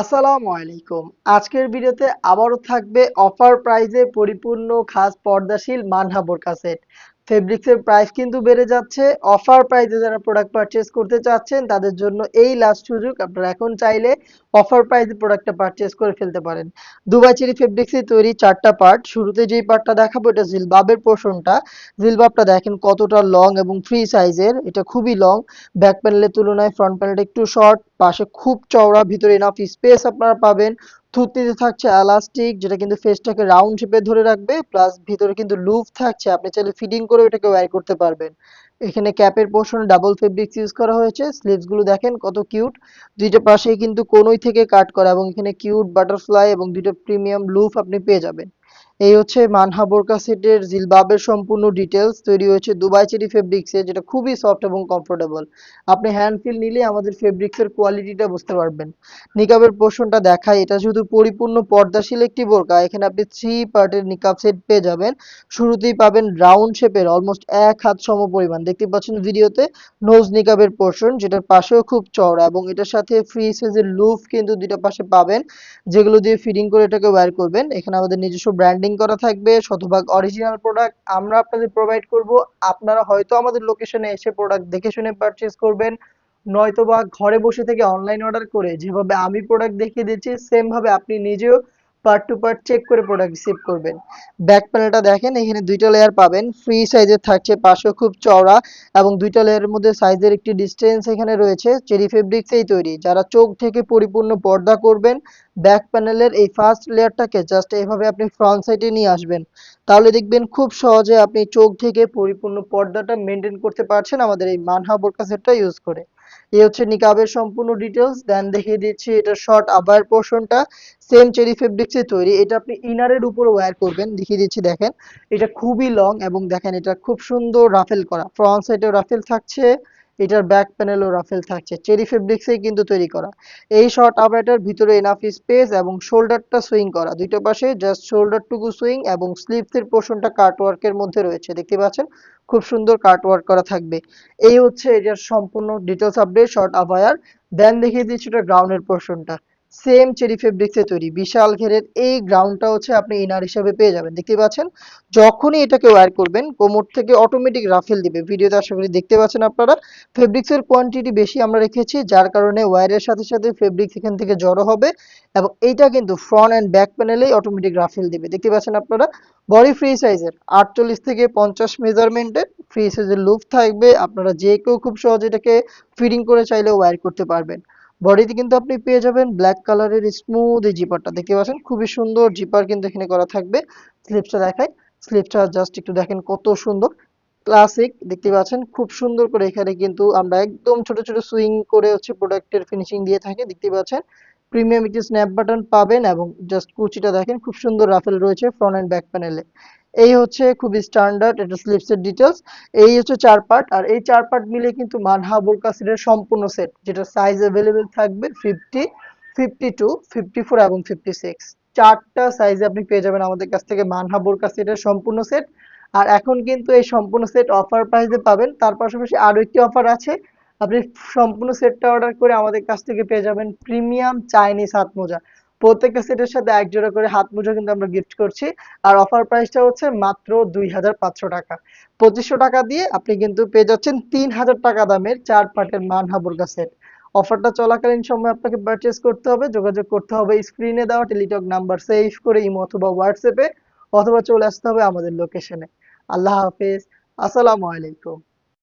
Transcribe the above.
আসসালামু আলাইকুম। আজকের ভিডিওতে আবারও থাকবে অফার প্রাইজে পরিপূর্ণ খাস পর্দাশীল মানহা বোরকা সেট ফেব্রিক্সের প্রাইস কিন্তু বেড়ে যাচ্ছে। অফার প্রাইজে যারা প্রোডাক্ট পারচেস করতে চাচ্ছেন, তাদের জন্য এই লাস্ট সুযোগ। আপনারা এখন চাইলে অফার প্রাইজে প্রোডাক্টটা পারচেস করে ফেলতে পারেন। দুবাই চেরি ফেব্রিক্সে তৈরি চারটা পার্ট শুরুতে যেই পার্টটা দেখাবো, এটা জিলবাবের পোর্শনটা জিলবাবটা দেখেন কতটা লং এবং ফ্রি সাইজের এটা খুবই লং ব্যাক প্যানেলের তুলনায় ফ্রন্ট প্যানেলটা একটু শর্ট পাশে খুব চওড়া, ভিতরে এনাফ স্পেস আপনারা পাবেন। থুতনিতে থাকছে এলাস্টিক যেটা কিন্তু ফেসটাকে রাউন্ড শেপে ধরে রাখবে প্লাস ভিতরে কিন্তু লুপ থাকছে। আপনি চাইলে ফিটিং করে এটাকে ওয়্যার করতে পারবেন। এখানে ক্যাপের পোর্শন ডাবল ফেব্রিক্স ইউজ করা হয়েছে। স্লিভসগুলো দেখেন কত কিউট দুইটা পাশেই কিন্তু কোনোই থেকে কাট করা এবং এখানে কিউট বাটারফ্লাই এবং দুইটা প্রিমিয়াম লুপ আপনি পেয়ে যাবেন। এই হচ্ছে মানহা বোরকা সেটের জিলবাবের সম্পূর্ণ ডিটেলস তৈরি হয়েছে দুবাই চেরি ফেব্রিক্সে যেটা খুবই সফট এবং কমফোর্টেবল আপনি হ্যান্ড ফিল নিলে আমাদের ফেব্রিক্সের কোয়ালিটিটা বুঝতে পারবেন। নিকাবের পোর্শনটা দেখায় এটা শুধু পরিপূর্ণ পর্দাশীল একটি বোরকা। এখানে আপনি থ্রি পার্টের নিকাব সেট পেয়ে যাবেন। শুরুতেই পাবেন রাউন্ড শেপের অলমোস্ট এক হাত সম পরিমাণ। দেখতে পাচ্ছেন ভিডিওতে নোজ নিকাবের পোর্শন যেটার পাশেও খুব চওড়া এবং এটার সাথে ফ্রি সাইজের লুফ কিন্তু দুইটা পাশে পাবেন, যেগুলো দিয়ে ফিটিং করে এটাকে ওয়্যার করবেন। এখানে আমাদের নিজস্ব ব্র্যান্ডিং করা থাকবে, শতভাগ অরিজিনাল প্রোডাক্ট আমরা আপনাদের প্রোভাইড করব। আপনারা হয়তো আমাদের লোকেশনে এসে প্রোডাক্ট দেখে শুনে পারচেস করবেন নয়তো বা ঘরে বসে থেকে অনলাইন অর্ডার করে যেভাবে আমি প্রোডাক্ট দেখিয়ে দিচ্ছি সেম ভাবে আপনি নিজেও পার্ট টু পার্ট চেক করে প্রোডাক্ট রিসিভ করবেন। ব্যাক প্যানেলটা দেখেন, এখানে দুইটা লেয়ার পাবেন। ফ্রি সাইজের থাকছে পাশেও খুব চওড়া এবং দুইটা লেয়ারের মধ্যে সাইজের একটি ডিস্টেন্স এখানে রয়েছে। চেরি ফেব্রিক্সেই তৈরি। যারা চোখ থেকে পরিপূর্ণ পর্দা করবেন ব্যাক প্যানেলের এই ফার্স্ট লেয়ারটাকে জাস্ট এভাবে আপনি ফ্রন্ট সাইডে নিয়ে আসবেন। তাহলে দেখবেন খুব সহজে আপনি চোখ থেকে পরিপূর্ণ পর্দাটা মেনটেন করতে পারছেন আমাদের এই মানহা বোরকা সেটটা ইউজ করে। এই হচ্ছে নিকাবের সম্পূর্ণ ডিটেলস দেন দেখিয়ে দিচ্ছি এটা শর্ট আবার পোর্শনটা সেম চেরি ফেব্রিক্সে তৈরি, এটা আপনি ইনারের উপর ওয়্যার করবেন, দেখিয়ে দিচ্ছি দেখেন, এটা খুবই লং এবং দেখেন এটা খুব সুন্দর রাফেল করা ফ্রন্ট সাইডেও রাফেল থাকছে। এটার ব্যাক প্যানেলও রাফেল থাকছে। চেরি ফেব্রিক্সেই কিন্তু তৈরি করা। এই শর্ট আপারেটার ভিতরে এনাফ স্পেস এবং শোল্ডারটা সুইং করা। দুইটা পাশে জাস্ট শোল্ডারটুকু সুইং এবং স্লিভসের পোর্শনটা কাটওয়ার্কের মধ্যে রয়েছে। দেখতে পাচ্ছেন? খুব সুন্দর কাটওয়ার্ক করা থাকবে। এই হচ্ছে এটার সম্পূর্ণ ডিটেলস আপডেট শর্ট আপায়ার দেন দেখিয়ে দিচ্ছি এটা গ্রাউন্ডের পোর্শনটা সেম চেরি ফেব্রিক্সে তৈরি। বিশাল ঘেরের এই গ্রাউন্ডটা হচ্ছে আপনি ইনার হিসাবে পেয়ে যাবেন। দেখতে পাচ্ছেন? যখনই এটাকে ওয়্যার করবেন, কোমর থেকে অটোমেটিক রাফেল দিবে। ভিডিওতে আশা করি দেখতে পাচ্ছেন আপনারা। ফেব্রিক্সের কোয়ান্টিটি বেশি আমরা রেখেছি, যার কারণে ওয়্যারের সাথে সাথে ফেব্রিক্স এখান থেকে জড়ো হবে এবং এইটা কিন্তু ফ্রন্ট অ্যান্ড ব্যাক প্যানেলেই অটোমেটিক রাফেল দিবে। দেখতে পাচ্ছেন আপনারা? বডি ফ্রি সাইজের আটচল্লিশ থেকে পঞ্চাশ মেজারমেন্টের ফ্রি সাইজের লুপ থাকবে। আপনারা যে কেউ খুব সহজে এটাকে ফিটিং করে চাইলে ওয়্যার করতে পারবেন। বডিতে কিন্তু আপনি পেয়ে যাবেন ব্ল্যাক কালারের স্মুথ এই জিপারটা দেখতে পাচ্ছেন, খুবই সুন্দর জিপার কিন্তু এখানে করা থাকবে। স্লিপসটা দেখায় স্লিপসটা জাস্ট একটু দেখেন কত সুন্দর। ক্লাসিক দেখতে পাচ্ছেন, খুব সুন্দর করে এখানে কিন্তু আমরা একদম ছোট ছোট সুইং করে হচ্ছে প্রোডাক্টের ফিনিশিং দিয়ে থাকি দেখতে পাচ্ছেন। প্রিমিয়াম একটি স্ন্যাপ বাটন পাবেন এবং জাস্ট কুচিটা দেখেন, খুব সুন্দর রাফেল রয়েছে ফ্রন্ট অ্যান্ড ব্যাক প্যানেলে এই হচ্ছে খুবই স্ট্যান্ডার্ড এটা স্লিপসের ডিটেলস এই হচ্ছে চার পার্ট আর এই চার পার্ট মিলে কিন্তু মানহা বোরকা সম্পূর্ণ সেট যেটা সাইজ অ্যাভেলেবেল থাকবে fifty fifty two fifty four এবং ফিফটি সিক্স চারটা সাইজে আপনি পেয়ে যাবেন আমাদের কাছ থেকে মানহা বোরকা সম্পূর্ণ সেট আর এখন কিন্তু এই সম্পূর্ণ সেট অফার প্রাইসে পাবেন, তার পাশাপাশি আরও একটি অফার আছে আপনি সম্পূর্ণ সেটটা অর্ডার করে আমাদের কাছ থেকে পেয়ে যাবেন প্রিমিয়াম চাইনিজ হাত মোজা। প্রত্যেকটা সেটের সাথে এক জোড়া করে হাত মোজা কিন্তু আমরা গিফট করছি। আর অফার প্রাইসটা হচ্ছে মাত্র দুই হাজার পাঁচশো টাকা। পঁচিশশো টাকা দিয়ে আপনি কিন্তু পেয়ে যাচ্ছেন তিন হাজার টাকা দামের চার পার্টের মানহা বোরকা সেট অফারটা চলাকালীন সময় আপনাকে পারচেস করতে হবে, যোগাযোগ করতে হবে স্ক্রিনে দেওয়া টেলিটক নাম্বার সেভ করে ইমো অথবা হোয়াটসঅ্যাপে অথবা চলে আসতে হবে আমাদের লোকেশনে আল্লাহ হাফেজ, আসসালামু আলাইকুম।